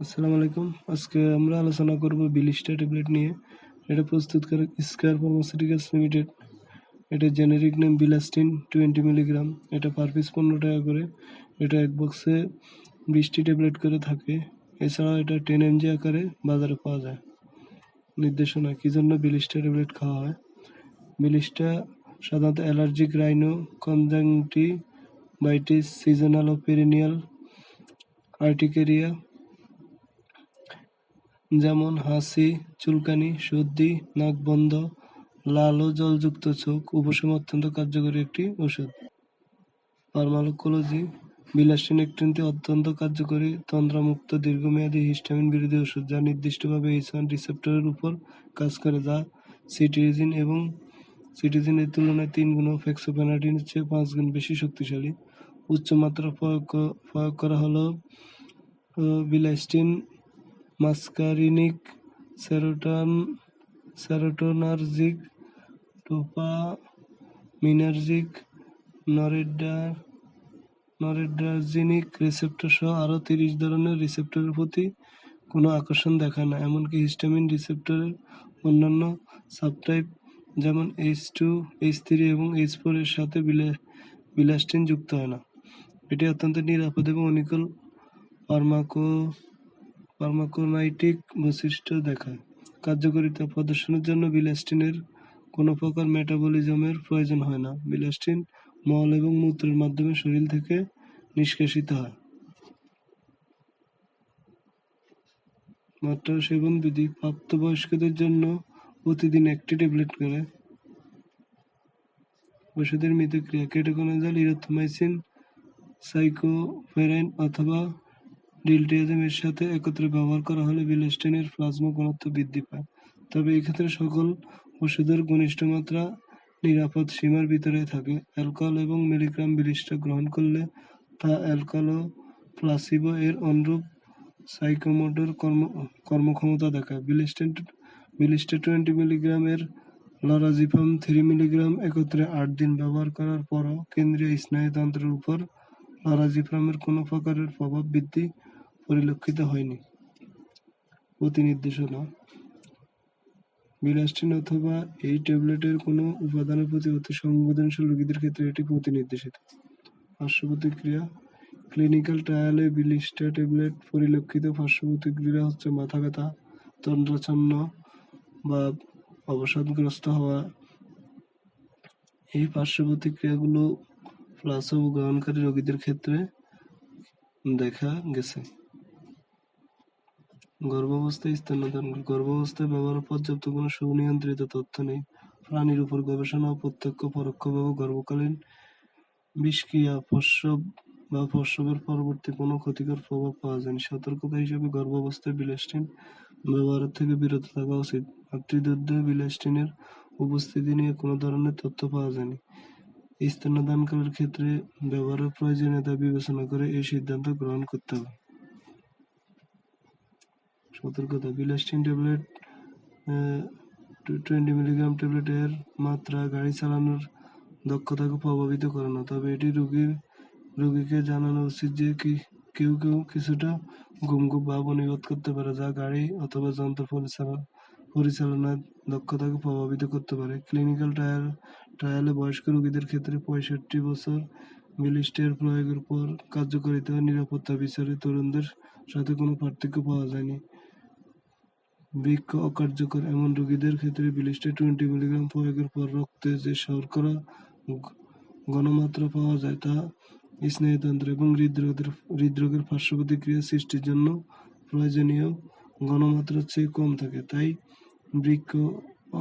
আসসালামু আলাইকুম। আজকে আমরা আলোচনা করব বিলিস্টা ট্যাবলেট নিয়ে। এটা প্রস্তুত করে স্কয়ার ফার্মাসিউটিক্যালস লিমিটেড। এটা generic name bilastine, twenty milligram. এটা পার পিস পনেরো টাকা করে। এটা এক বক্সে বিশটি ট্যাবলেট করে থাকে। এছাড়াও এটা টেন এমজি আকারে বাজারে পাওয়া যায়। নির্দেশনা, কী জন্য বিলিস্টা ট্যাবলেট খাওয়া হয়? বিলিস্টা সাধারণত অ্যালার্জিক রাইনো কনজাংটিভাইটিস, সিজনাল ও পেরিনিয়াল আর্টিকেরিয়া যেমন হাঁচি চুলকানি, সর্দি, নাক বন্ধ, লাল ও জলযুক্ত চোখ উপশম অত্যন্ত কার্যকরী একটি ওষুধ ফার্মাকোলজি বিলাসিন একটি অত্যন্ত কার্যকরী তন্দ্রামুক্ত দীর্ঘমেয়াদী হিস্টামিন বিরোধী ওষুধ যা নির্দিষ্টভাবে এইচ রিসেপ্টরের উপর কাজ করে, যা সিটিজিন এবং সিটিজিনের তুলনায় তিন গুণ ও ফেক্সোপেনাডিনের চেয়ে পাঁচ গুণ বেশি শক্তিশালী। উচ্চ মাত্রা প্রয়োগ প্রয়োগ করা হলো বিলাস্টিন সেরোটোনার্জিক, ডোপামিনার্জিক নরেডা নরেড্রাজিনিক রিসেপ্টর সহ আরও তিরিশ ধরনের রিসেপ্টরের প্রতি কোনো আকর্ষণ দেখায় না, এমনকি হিস্টামিন রিসেপ্টরের অন্যান্য সাবটাইপ যেমন এইচ টু, এইচ থ্রি এবং এইচ ফোর এর সাথে বিলা- বিলাস্টিন যুক্ত হয় না। এটি অত্যন্ত নিরাপদ এবং অনিকল ফার্মাকো ফার্মাকোনাইটিক বৈশিষ্ট্য দেখায়। কার্যকারিতা প্রদর্শনের জন্য বিলাস্টিনের কোনো প্রকার মেটাবলিজমের প্রয়োজন হয় না। বিলাস্টিন মল এবং মূত্রের মাধ্যমে শরীর থেকে নিষ্কাশিত হয়। মাত্রা সেবন বিধি প্রাপ্তবয়স্কদের জন্য প্রতিদিন একটি ট্যাবলেট করে। ওষুধের মিতক্রিয়া কেটোকোনাজল ইরোথোমাইসিন, সাইকোফেরাইন অথবা ডিলটিয়াজম এর সাথে একত্রে ব্যবহার করা হলে বিলাস্টিনের প্লাজমা ঘনত্ব বৃদ্ধি পায়। তবে এক্ষেত্রে সকল ওষুধের ঘনিষ্ঠ মাত্রা নিরাপদ সীমার ভিতরে থাকে। অ্যালকোহল এবং মিলিগ্রাম বিলিস্টা গ্রহণ করলে তা অ্যালকোহল ও প্লাসিবো এর অনুরূপ সাইকোমোটর কর্ম, কর্মক্ষমতা দেখায়। বিলিস্টেন, বিলিস্টা টোয়েন্টি মিলিগ্রামের লরাজিপাম থ্রি মিলিগ্রাম একত্রে আট দিন ব্যবহার করার পরও কেন্দ্রীয় স্নায়ুতন্ত্রের উপর লরাজিপামের কোনো প্রকারের প্রভাব বৃদ্ধি পরিলক্ষিত হয়নি। প্রতি নির্দেশনা বিলাস্টিন অথবা এই ট্যাবলেটের কোনো উপাদানের প্রতি অতি সংবেদনশীল রোগীদের ক্ষেত্রে এটি প্রতি নির্দেশিত পার্শ্ব প্রতিক্রিয়া ক্লিনিক্যাল ট্রায়ালে বিলিস্টা ট্যাবলেট পরিলক্ষিত পার্শ্ব প্রতিক্রিয়া হচ্ছে মাথা ব্যথা, তন্দ্রাচ্ছন্ন বা অবসাদগ্রস্ত হওয়া। এই পার্শ্ব প্রতিক্রিয়াগুলো প্লাসবো গ্রহণকারী রোগীদের ক্ষেত্রে দেখা গেছে। গর্ভাবস্থায় স্তন্যদান গর্ভাবস্থায় ব্যবহার পর্যাপ্ত কোনো সুনিয়ন্ত্রিত তথ্য নেই। প্রাণীর উপর গবেষণা ও প্রত্যক্ষ পরোক্ষভাবে গর্ভকালীন বিষক্রিয়া প্রস্রাব বা প্রস্রাবের পরবর্তী কোনো ক্ষতিকর প্রভাব পাওয়া যায়নি। সতর্কতা হিসেবে গর্ভাবস্থায় বিলাস্টিন ব্যবহারের থেকে বিরত থাকা উচিত। মাতৃদুগ্ধে বিলাস্টিনের উপস্থিতি নিয়ে কোনো ধরনের তথ্য পাওয়া যায়নি। স্তন্যদানকালের ক্ষেত্রে ব্যবহারের প্রয়োজনীয়তা বিবেচনা করে এই সিদ্ধান্ত গ্রহণ করতে হবে। সতর্কতা। বিলাস্টিন ট্যাবলেট টোয়েন্টি মিলিগ্রাম ট্যাবলেটের মাত্রা গাড়ি চালানোর দক্ষতাকে প্রভাবিত করে না। তবে এটি রোগীর রোগীকে জানানো উচিত যে কি কেউ কেউ কিছুটা ঘুম ঘুম ভাব অনুভব করতে পারে, যা গাড়ি অথবা যন্ত্র পরিচালনা পরিচালনার দক্ষতাকে প্রভাবিত করতে পারে। ক্লিনিক্যাল ট্রায়াল ট্রায়ালে বয়স্ক রোগীদের ক্ষেত্রে পঁয়ষট্টি বছর বিলিস্টের প্রয়োগের পর কার্যকারিতা নিরাপত্তা বিচারে তরুণদের সাথে কোনো পার্থক্য পাওয়া যায়নি। বৃক্ষ অকার্যকর এমন রোগীদের ক্ষেত্রে বিলিস্টে টোয়েন্টি মিলিগ্রাম প্রয়োগের পর রক্তে যে শর্করা ঘনমাত্রা পাওয়া যায় তা স্নায়ুতন্ত্র এবং হৃদরোগের হৃদরোগের পার্শ্ব প্রতিক্রিয়া সৃষ্টির জন্য প্রয়োজনীয় ঘনমাত্রার চেয়ে কম থাকে। তাই বৃক্ষ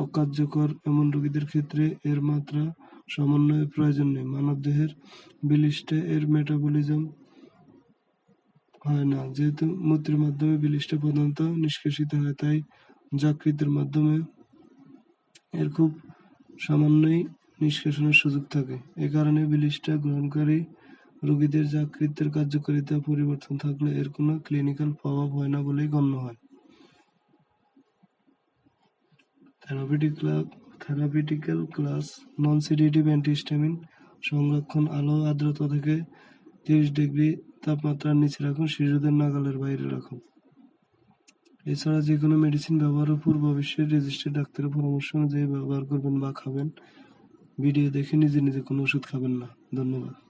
অকার্যকর এমন রোগীদের ক্ষেত্রে এর মাত্রা সমন্বয়ের প্রয়োজন নেই। মানবদেহের বিলিস্টে এর মেটাবলিজম হয় না। যেহেতু মূত্রের মাধ্যমে বিলিষ্টা প্রধানত নিষ্কাশিত হয়, তাই যকৃতের মাধ্যমে এর খুব সামান্যই নিষ্কাশনের সুযোগ থাকে। এ কারণে বিলিষ্টা গ্রহণকারী রোগীদের যকৃতের কার্যকারিতা পরিবর্তন থাকলে এর কোনো ক্লিনিক্যাল প্রভাব হয় না বলেই গণ্য হয়। Therapeutic therapeutical class non sedative antihistamine সংরক্ষণ আলো আর্দ্রতা থেকে তিরিশ ডিগ্রি তাপমাত্রার নিচে রাখুন, শিশুদের নাগালের বাইরে রাখুন। এছাড়া যে কোনো মেডিসিন ব্যবহারের পূর্ব অবশ্যই রেজিস্টার্ড ডাক্তারের পরামর্শ অনুযায়ী ব্যবহার করবেন বা খাবেন। ভিডিও দেখে নিজে নিজে কোনো ওষুধ খাবেন না। ধন্যবাদ।